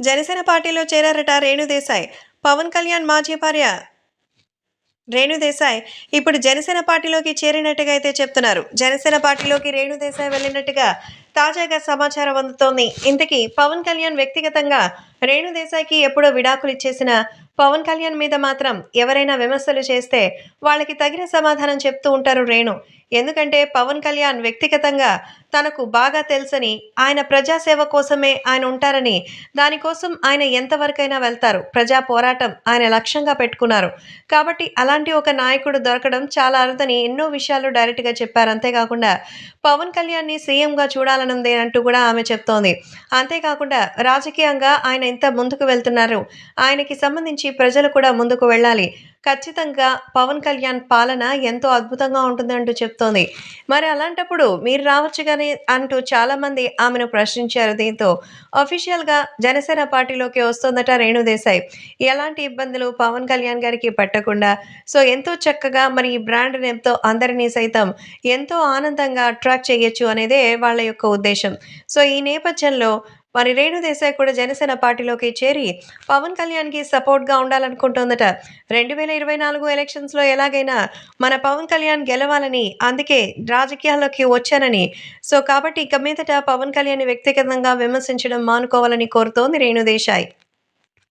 జనసేన పార్టీలో చేరారట రేణుదేశాయ్ పవన్ కళ్యాణ్ మాజీ భార్య రేణుదేశాయ్ ఇప్పుడు జనసేన పార్టీలోకి చేరినట్టుగా అయితే చెప్తున్నారు. జనసేన పార్టీలోకి రేణుదేశాయ్ వెళ్ళినట్టుగా తాజాగా సమాచారం అందుతోంది. ఇంతకీ పవన్ కళ్యాణ్ వ్యక్తిగతంగా రేణుదేశాయ్కి ఎప్పుడో విడాకులు ఇచ్చేసిన పవన్ కళ్యాణ్ మీద మాత్రం ఎవరైనా విమర్శలు చేస్తే వాళ్ళకి తగిన సమాధానం చెప్తూ ఉంటారు రేణు. ఎందుకంటే పవన్ కళ్యాణ్ వ్యక్తిగతంగా తనకు బాగా తెలుసని ఆయన ప్రజాసేవ కోసమే ఆయన ఉంటారని దానికోసం ఆయన ఎంతవరకైనా వెళ్తారు. ప్రజా పోరాటం ఆయన లక్ష్యంగా పెట్టుకున్నారు. కాబట్టి అలాంటి ఒక నాయకుడు దొరకడం చాలా అరుదని ఎన్నో విషయాలు డైరెక్ట్గా చెప్పారు. అంతేకాకుండా పవన్ కళ్యాణ్ని సీఎంగా చూడాలనుంది అంటూ కూడా ఆమె చెప్తోంది. అంతేకాకుండా రాజకీయంగా ఆయన ఇంత ముందుకు వెళ్తున్నారు. ఆయనకి సంబంధించి ప్రజలు కూడా ముందుకు వెళ్ళాలి. ఖచ్చితంగా పవన్ కళ్యాణ్ పాలన ఎంతో అద్భుతంగా ఉంటుందంటూ చెప్తోంది. మరి అలాంటప్పుడు మీరు రావచ్చు కానీ అంటూ చాలామంది ఆమెను ప్రశ్నించారు. దీంతో అఫీషియల్గా జనసేన పార్టీలోకి వస్తోందట రేణుదేశాయ్ ఎలాంటి ఇబ్బందులు పవన్ కళ్యాణ్ గారికి పట్టకుండా? సో ఎంతో చక్కగా మరి ఈ బ్రాండ్ నేమ్తో అందరినీ సైతం ఎంతో ఆనందంగా అట్రాక్ట్ చేయొచ్చు అనేదే వాళ్ళ యొక్క ఉద్దేశం. సో ఈ నేపథ్యంలో మరి రేణుదేశాయ్ కూడా జనసేన పార్టీలోకి చేరి పవన్ కళ్యాణ్కి సపోర్ట్గా ఉండాలనుకుంటోందట. రెండు వేల ఇరవై నాలుగు ఎలక్షన్స్లో ఎలాగైనా మన పవన్ కళ్యాణ్ గెలవాలని అందుకే రాజకీయాల్లోకి వచ్చానని. సో కాబట్టి ఇక మీదట పవన్ కళ్యాణ్ వ్యక్తిగతంగా విమర్శించడం మానుకోవాలని కోరుతోంది రేణుదేశాయ్